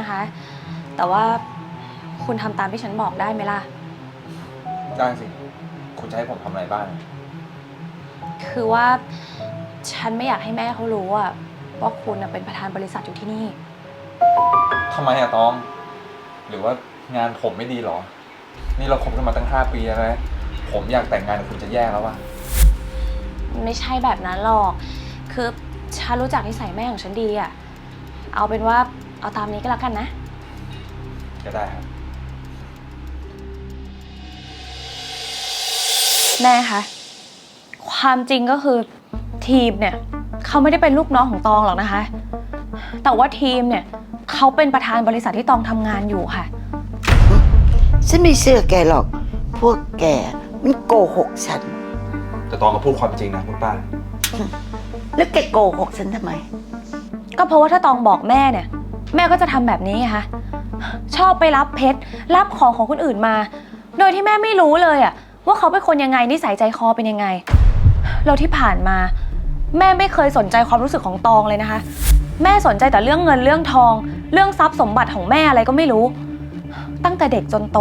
นะคะ แต่ว่าคุณทำตามที่ฉันบอกได้ไหมล่ะ ได้สิ คุณจะให้ผมทำอะไรบ้าง คือว่าฉันไม่อยากให้แม่เขารู้อะว่าคุณน่ะเป็นประธานบริษัทอยู่ที่นี่ ทำไมอะตองหรือว่างานผมไม่ดีเหรอ นี่เราคบกันมาตั้งห้าปีแล้วนะผมอยากแต่งงานกับคุณจะแย่แล้ววะไม่ใช่แบบนั้นหรอก คือฉันรู้จักนิสัยแม่ของฉันดีอะเอาเป็นว่า เอาตามนี้ก็แล้วกันนะ ก็ได้ครับ แม่คะ ความจริงก็คือทีมเนี่ยเขาไม่ได้เป็นลูกน้องของตองหรอกนะคะ แต่ว่าทีมเนี่ยเขาเป็นประธานบริษัทที่ตองทำงานอยู่ค่ะ ฉันไม่เชื่อแกหรอก พวกแกมันโกหกฉัน แต่ตองก็พูดความจริงนะคุณป้า แล้วแกโกหกฉันทำไม ก็เพราะว่าถ้าตองบอกแม่เนี่ย แม่ก็จะทำแบบนี้ไงคะชอบไปรับเพชรรับของของคนอื่นมา โดยที่แม่ไม่รู้เลยอะว่าเขาเป็นคนยังไงนิสัยใจคอเป็นยังไงแล้วที่ผ่านมา แม่ไม่เคยสนใจความรู้สึกของตองเลยนะคะ แม่สนใจแต่เรื่องเงินเรื่องทอง เรื่องทรัพย์สมบัติของแม่อะไรก็ไม่รู้ ตั้งแต่เด็กจนโต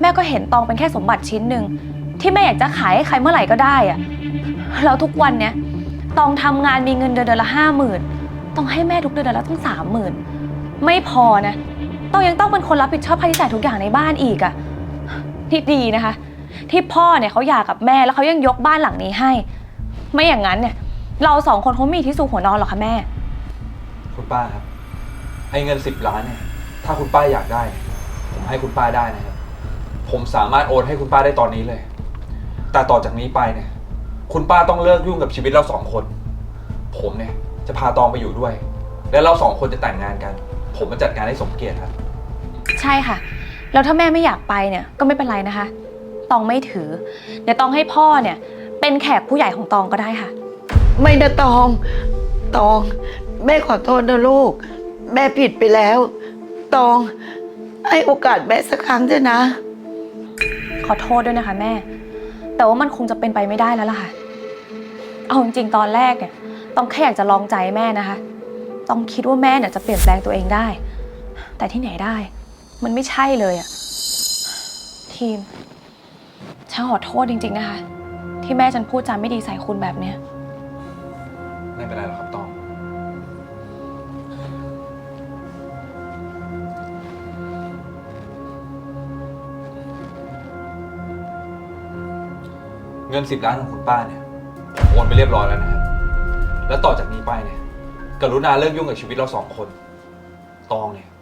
แม่ก็เห็นตองเป็นแค่สมบัติชิ้นหนึ่งที่แม่อยากจะขายให้ใครเมื่อไหร่ก็ได้อะแล้วทุกวันเนี้ยตองทำงานมีเงินเดือนเดือนละห้าหมื่นต้องให้แม่ทุกเดือนเดือนละตั้งสามหมื่น ไม่พอนะ ต้องยังต้องเป็นคนรับผิดชอบค่าใช้จ่ายทุกอย่างในบ้านอีกอะที่ดีนะคะ ที่พ่อเนี่ยเขาหย่ากับแม่แล้วเขายังยกบ้านหลังนี้ให้ ไม่อย่างนั้นเนี่ย เราสองคนคงไม่มีที่สูหัวนอนหรอกค่ะแม่ คุณป้าครับ ไอ้เงินสิบล้านเนี่ย ถ้าคุณป้าอยากได้ผมให้คุณป้าได้นะครับ ผมสามารถโอนให้คุณป้าได้ตอนนี้เลย แต่ต่อจากนี้ไปเนี่ย คุณป้าต้องเลิกยุ่งกับชีวิตเราสองคน ผมเนี่ยจะพาตองไปอยู่ด้วย และเราสองคนจะแต่งงานกัน ผมมาจัดงานให้สมเกียรติครับ ใช่ค่ะ แล้วถ้าแม่ไม่อยากไปเนี่ยก็ไม่เป็นไรนะคะ ตองไม่ถือ เดี๋ยวตองให้พ่อเนี่ย เป็นแขกผู้ใหญ่ของตองก็ได้ค่ะ ไม่นะตอง ตอง แม่ขอโทษนะลูก แม่ผิดไปแล้ว ตอง ให้โอกาสแม่สักครั้งเถอะนะ ขอโทษด้วยนะคะแม่ แต่ว่ามันคงจะเป็นไปไม่ได้แล้วล่ะค่ะ เอาจริงๆตอนแรกเนี่ย ต้องแค่อยากจะลองใจแม่นะคะ ต้องคิดว่าแม่เนี่ยจะเปลี่ยนแปลงตัวเองได้ แต่ที่ไหนได้ มันไม่ใช่เลยอะทีม ฉันขอโทษจริง ๆ นะคะ ที่แม่ฉันพูดจาไม่ดีใส่คุณแบบเนี้ย ไม่เป็นไรหรอกครับตอง เงินสิบล้านของคุณป้าเนี่ยผมโอนไปเรียบร้อยแล้วนะครับ แล้วต่อจากนี้ไปเนี่ย กรุณาเลิกยุ่งกับชีวิตเราสองคนตองเนี่ย